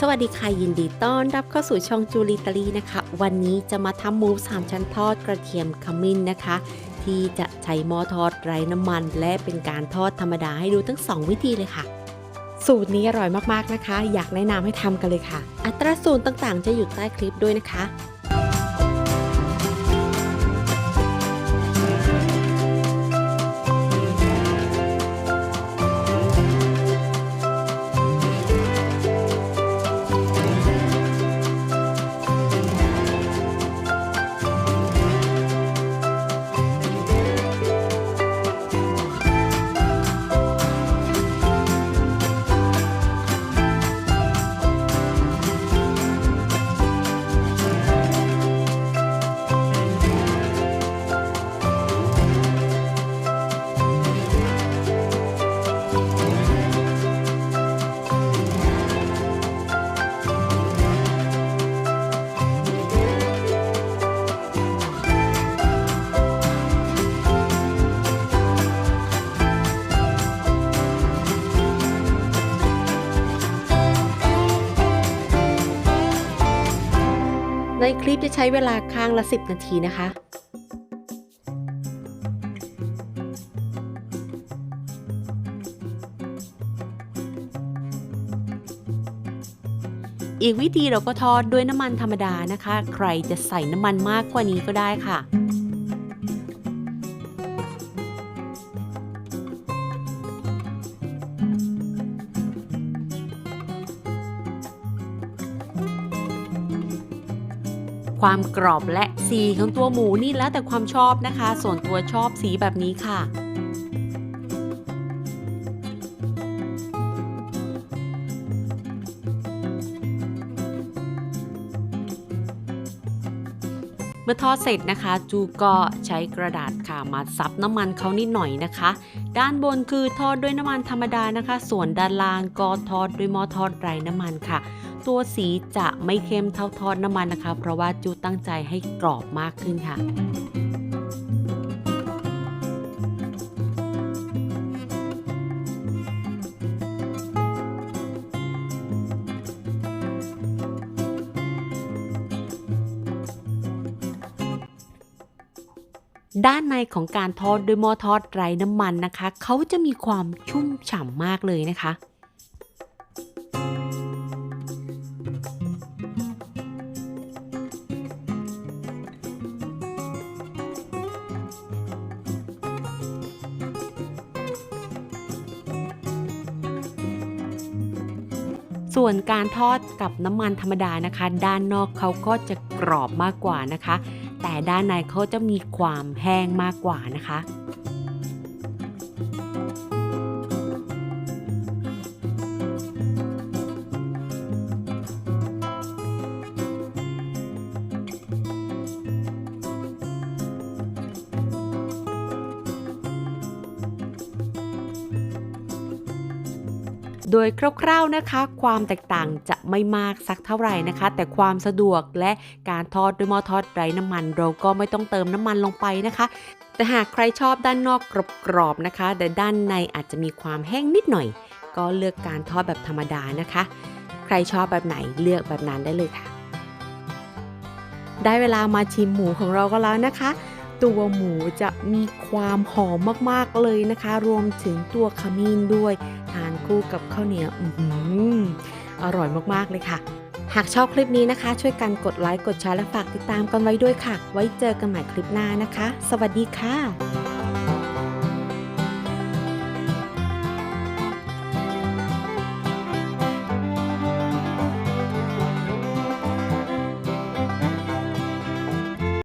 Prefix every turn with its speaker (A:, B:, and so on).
A: สวัสดีค่ะยินดีต้อนรับเข้าสู่ช่องจูลีตาลีนะคะ วันนี้จะมาทำหมูสามชั้นทอดกระเทียมขมิ้นนะคะ ที่จะใช้หม้อทอดไร้น้ำมัน และเป็นการทอดธรรมดาให้ดูทั้ง 2 วิธีเลยค่ะ สูตรนี้อร่อยมากๆนะคะ อยากแนะนำให้ทำกันเลยค่ะ อัตราส่วนต่างๆ จะอยู่ใต้คลิปด้วยนะคะ ในคลิปจะใช้เวลาข้างละ 10 นาทีนะคะ อีกวิธีเราก็ทอดด้วยน้ำมันธรรมดานะคะ ใครจะใส่น้ำมันมากกว่านี้ก็ได้ค่ะ ความกรอบและสีของตัวหมูนี่แล้วแต่ความชอบนะคะ ส่วนตัวชอบสีแบบนี้ค่ะเมื่อทอดเสร็จนะคะ จูก็ใช้กระดาษค่ะมาซับน้ำมันเขานิดหน่อยนะคะ ด้านบนคือทอดด้วยน้ำมันธรรมดานะคะ ส่วนด้านล่างก็ทอดด้วยหม้อทอดไร้น้ำมันค่ะ ตัวสีจะไม่เข้มเท่าทอดน้ำมันนะคะ เพราะว่าจูตั้งใจให้กรอบมากขึ้นค่ะด้านในของการทอดด้วยหม้อทอดไร้น้ำมันนะคะ เขาจะมีความชุ่มฉ่ำมากเลยนะคะ ส่วนการทอดกับน้ำมันธรรมดานะคะ ด้านนอกเขาก็จะกรอบมากกว่านะคะ แต่ด้านในเขาจะมีความแห้งมากกว่านะคะ โดยคร่าวๆนะคะ ความแตกต่างจะไม่มากสักเท่าไหร่นะคะ แต่ความสะดวกและการทอดด้วยหม้อทอดไร้น้ำมัน เราก็ไม่ต้องเติมน้ำมันลงไปนะคะ แต่หากใครชอบด้านนอกกรอบๆนะคะ แต่ด้านในอาจจะมีความแห้งนิดหน่อย ก็เลือกการทอดแบบธรรมดานะคะ ใครชอบแบบไหนเลือกแบบนั้นได้เลยค่ะ ได้เวลามาชิมหมูของเราก็แล้วนะคะตัวหมูจะมีความหอมมากๆเลยนะคะ รวมถึงตัวขมิ้นด้วยทา คู่กับข้าวเหนียวอือร่อยมากๆเลยค่ะ หากชอบคลิปนี้นะคะ ช่วยกันกดไลค์กดแชร์และฝากติดตามกันไว้ด้วยค่ะ ไว้เจอกันใหม่คลิปหน้านะคะ สวัสดีค่ะ